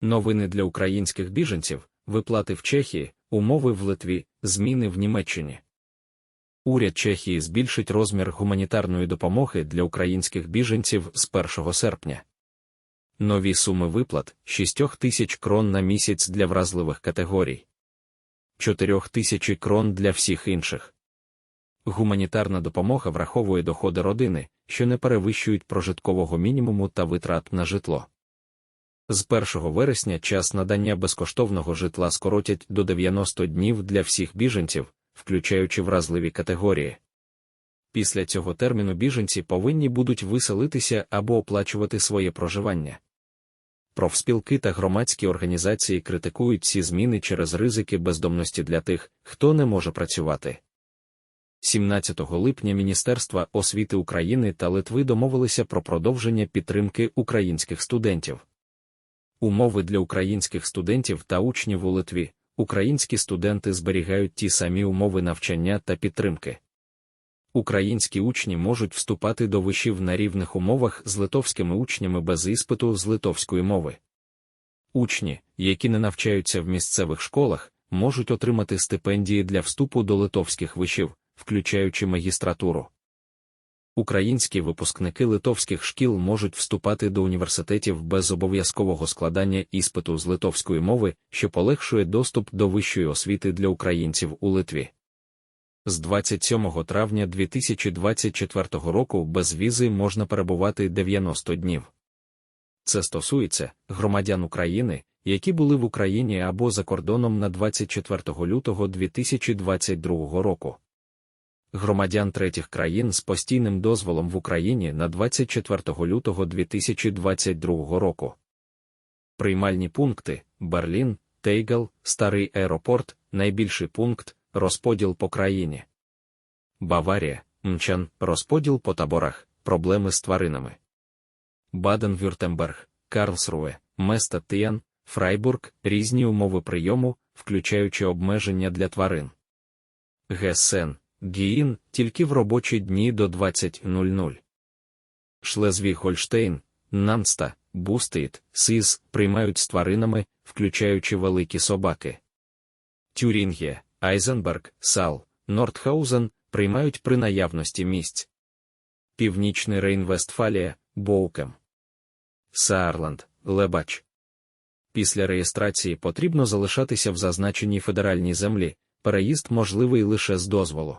Новини для українських біженців, виплати в Чехії, умови в Литві, зміни в Німеччині. Уряд Чехії збільшить розмір гуманітарної допомоги для українських біженців з 1 серпня. Нові суми виплат 6 тисяч крон на місяць для вразливих категорій, 4 тисячі крон для всіх інших. Гуманітарна допомога враховує доходи родини, що не перевищують прожиткового мінімуму та витрат на житло. З 1 вересня час надання безкоштовного житла скоротять до 90 днів для всіх біженців, включаючи вразливі категорії. Після цього терміну біженці повинні будуть виселитися або оплачувати своє проживання. Профспілки та громадські організації критикують ці зміни через ризики бездомності для тих, хто не може працювати. 17 липня Міністерства освіти України та Литви домовилися про продовження підтримки українських студентів. Умови для українських студентів та учнів у Литві. Українські студенти зберігають ті самі умови навчання та підтримки. Українські учні можуть вступати до вишів на рівних умовах з литовськими учнями без іспиту з литовської мови. Учні, які не навчаються в місцевих школах, можуть отримати стипендії для вступу до литовських вишів, включаючи магістратуру. Українські випускники литовських шкіл можуть вступати до університетів без обов'язкового складання іспиту з литовської мови, що полегшує доступ до вищої освіти для українців у Литві. З 27 травня 2024 року без візи можна перебувати 90 днів. Це стосується громадян України, які були в Україні або за кордоном на 24 лютого 2022 року громадян третіх країн з постійним дозволом в Україні на 24 лютого 2022 року. Приймальні пункти Берлін, Тейгел, Старий аеропорт, найбільший пункт розподіл по країні. Баварія, Мчан, розподіл по таборах, проблеми з тваринами. Баден-Вюртемберг, Карлсруе, Места Тіян, Фрайбург, різні умови прийому, включаючи обмеження для тварин. Гессен, Гіїн тільки в робочі дні до 20.00. Шлезвіг-Гольштейн, Нанста, Бустейт, Сіз приймають з тваринами, включаючи великі собаки. Тюрінгія, Айзенберг, Сал, Нортхаузен приймають при наявності місць. Північний Рейн-Вестфалія, Боукем. Саарланд, Лебач. Після реєстрації потрібно залишатися в зазначеній федеральній землі, переїзд можливий лише з дозволу.